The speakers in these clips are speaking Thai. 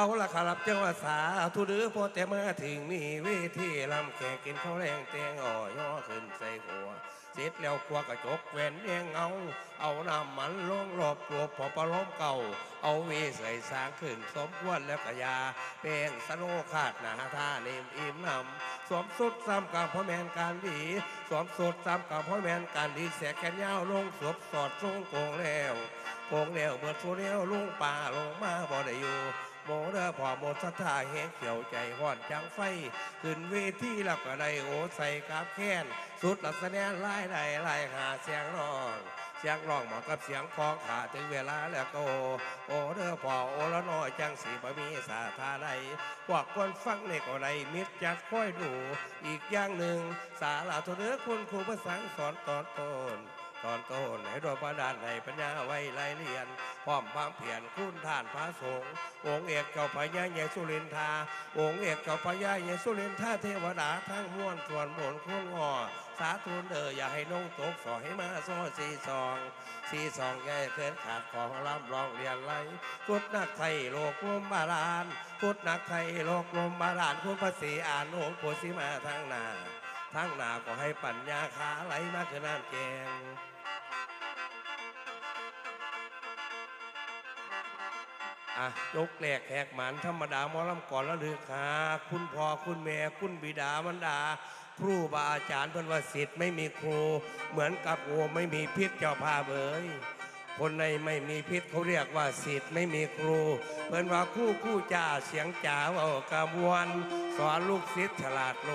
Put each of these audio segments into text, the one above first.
เอาละครับเจ้าอาสาทุเดือพอแต่มาถึงนี่เวทีลำแขกกินข้าวแรงแตงอ่อย่อขึ้นใส่หัว เสร็จแล้วครัวกระจกแหวนแยงเอา เอาน้ำมันลงรอบตัวพอประล้อมเก่า เอาเวใส่สางขึ้นสมควรแล้วก็ยาเป็นสโนขาดหนาท่าเนมอิ่มนำสวมสุดซ้ำกับพ่อแมนการดีสวมสุดซ้ำกับพ่อแมนการดีแสกแขนยาวลงสวบสอดทรงโกงแล้วโกงแล้วเบิดโซเลี้ยวลุงป่าลงมาบ่ได้อยู่ โมเดอพอโมสัทธาแหงเขียวใจห่อนจังไฟ ขึ้นเวทีแล้วก็ได้โอใส่กับแค้นสุดลักษณะไล่ได้ไล่หาเสียงร้องเสียงร้องเหมาะกับเสียงคองขาถึงเวลาแล้วก็โอโอเด้อพอโอละน้อยจังสีบะมีสาธาใดพวกคนฟังในก็ได้มิตรจัดค่อยดู อีกอย่างหนึ่งสาลาทุเดือคุณครูภาษาสอนตอนต้น ตอนต้นให้โดยประดานให้ปัญญาไว้ไล่เรียน พร้อมบางเพียรคุณท่านพระสงฆ์องค์เอกเจ้าพญาเยสุรินทา องค์เอกเจ้าพญาเยสุรินทาเทวดาทั้งมวนส่วนมนคุณงอสาธุเดออย่าให้นงตกสอให้มาโซ่สีสองสีสองแย่เกินขาดของลำลองเรียนไหลกุดนักไทยโลกลมบาลานกุดนักไทยโลกลมบาลานคุณภาษีอ่านองค์โพธิมาทางนา ทางหนาก็ให้ปัญญาขาไหลมาคือน้ำแกงอะยกแหลกแหกหมันธรรมดาหมอลำก่อนและลือคาคุณพ่อคุณแม่คุณบิดามันดา ครูบาอาจารย์เพิ่นว่าสิทธิ์ไม่มีครู เหมือนกับโอไม่มีพิษเจ้าพาเบย คนในไม่มีพิษเขาเรียกว่าสิทธิ์ไม่มีครู เพิ่นว่าคู่คู่จ่าเสียงจ๋าเว่ากระบวน สอนลูกศิษย์ฉลาดโล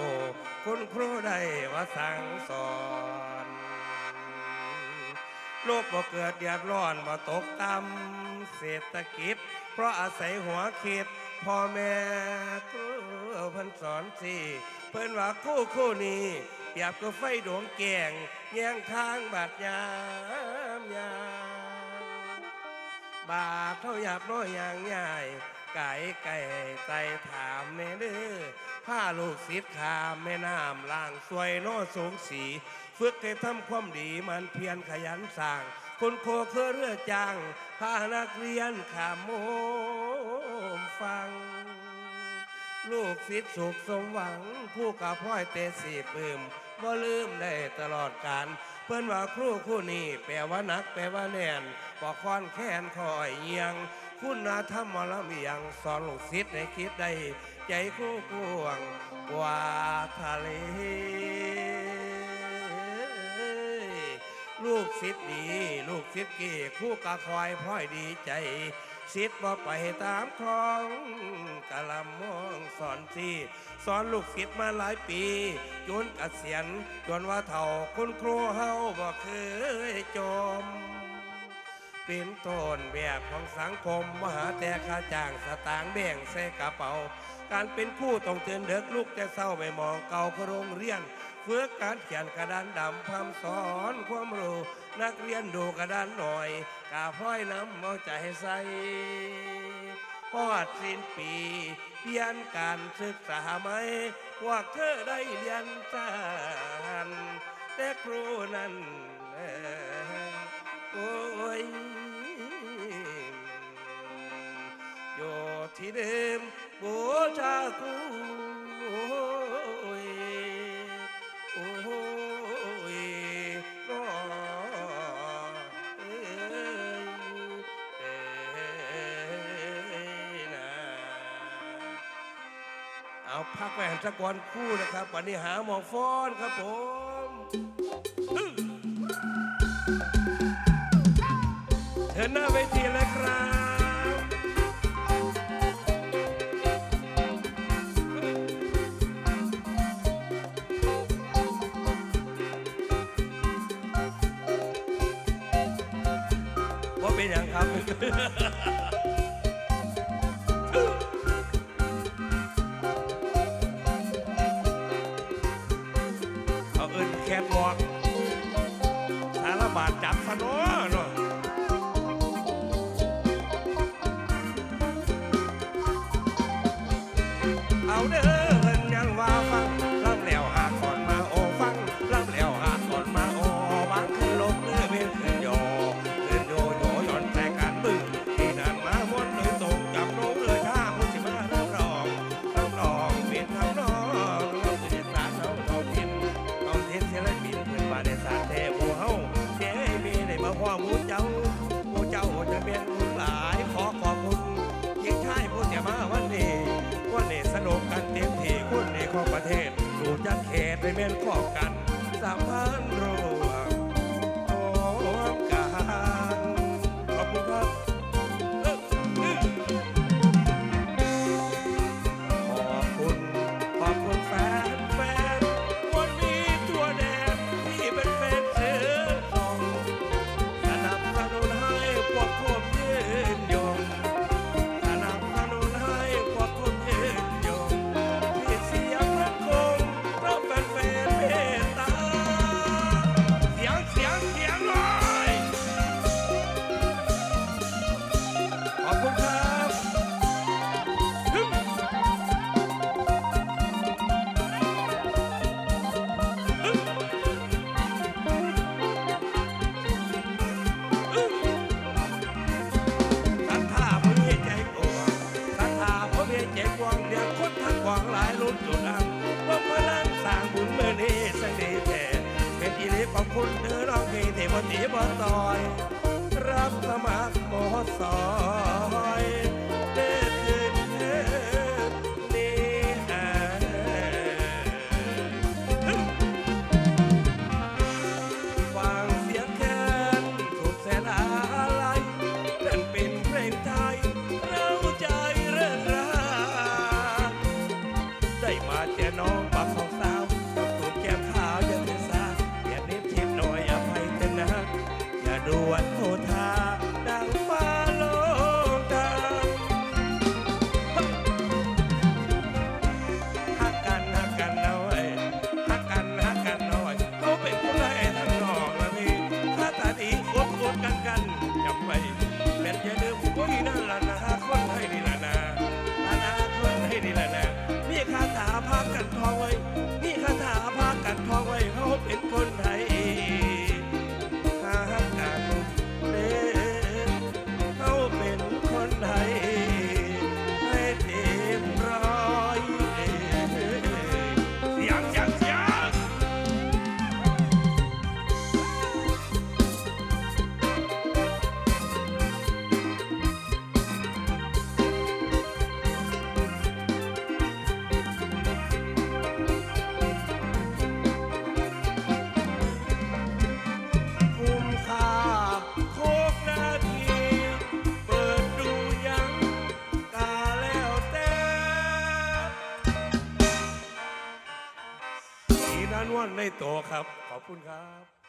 คุณครูได้ว่าสั่งสอนโลกบ่เกิดเดือดร้อนบ่ตกต่ำเศรษฐกิจ เพราะอาศัยหัวคิดพ่อแม่ครูเพิ่นสอนสิเพิ่นว่าคู่คู่นี้เปรียบกับไฟดวงแกงแย่งทางบาดยามยาม บาดเท่าหยาบน้อยอย่างใหญ่ไก่ไก่ไตถามแน่เด้อผ้าลูกศิษย์ขามแม่น้ำล่างสวยน้สูงสีฝึกให้ทำความดีมันเพียรขยันสร้าง คนโคคือเรือจางพานักเรียนขามโมมฟัง ลูกศิษย์สุขสมหวัง ผู้กับพ่อยเตสีปลื้มบ่ลืมได้ตลอดการ เพื่อนว่าครูคู่นี้แปลว่านัก แปลว่าแน่นบอกคอนแค้นคอยเอียง คุณธรรมละเมียงสอนลูกศิษย์ให้คิดได้ ใจคู่กวงกว่าทะเล ลูกศิษย์ดี ลูกศิษย์เก๋คู่กะคอยพลอยดีใจ ศิษย์บ่ไปตามคลองกะลำมองสอนที่สอนลูกศิษย์มาหลายปีจนกเกษียณจนว่าเฒ่าคุณครูเฮาบ่เคยจม เป็นต้นแบบของสังคมมหาแต่ค่าจ้างสตางค์แบ่งใส่กระเป๋า การเป็นคู่ต้องเตือนเด็กลูกแต่เศร้าไปมองเก่าโรงเรียนฝึกการเขียนกระดานดำพร่ำสอนความรู้นักเรียนดูกระดานหน่อย กาพ้อยน้ำเอาใจใส่พอดสิ้นปีเรียนการศึกษาไหมพวกเธอได้เรียนจานแต่ครูนั้นโอ้ยอยู่ที่เดิมบูชาครู พักไปหันสักวันคู่นะครับวันนี้หาหมอฟ้อนครับผมเชิญหน้าเวทีเลยครับว่าเป็นอย่างครับ เอาเอินแคบวอกสารบาดจับสะเน นพอกันสามพัน ของคุณคือร้องพี่ที่บนหนีบนซอย รับสมัครหมอสอย ครับ ขอบคุณครับ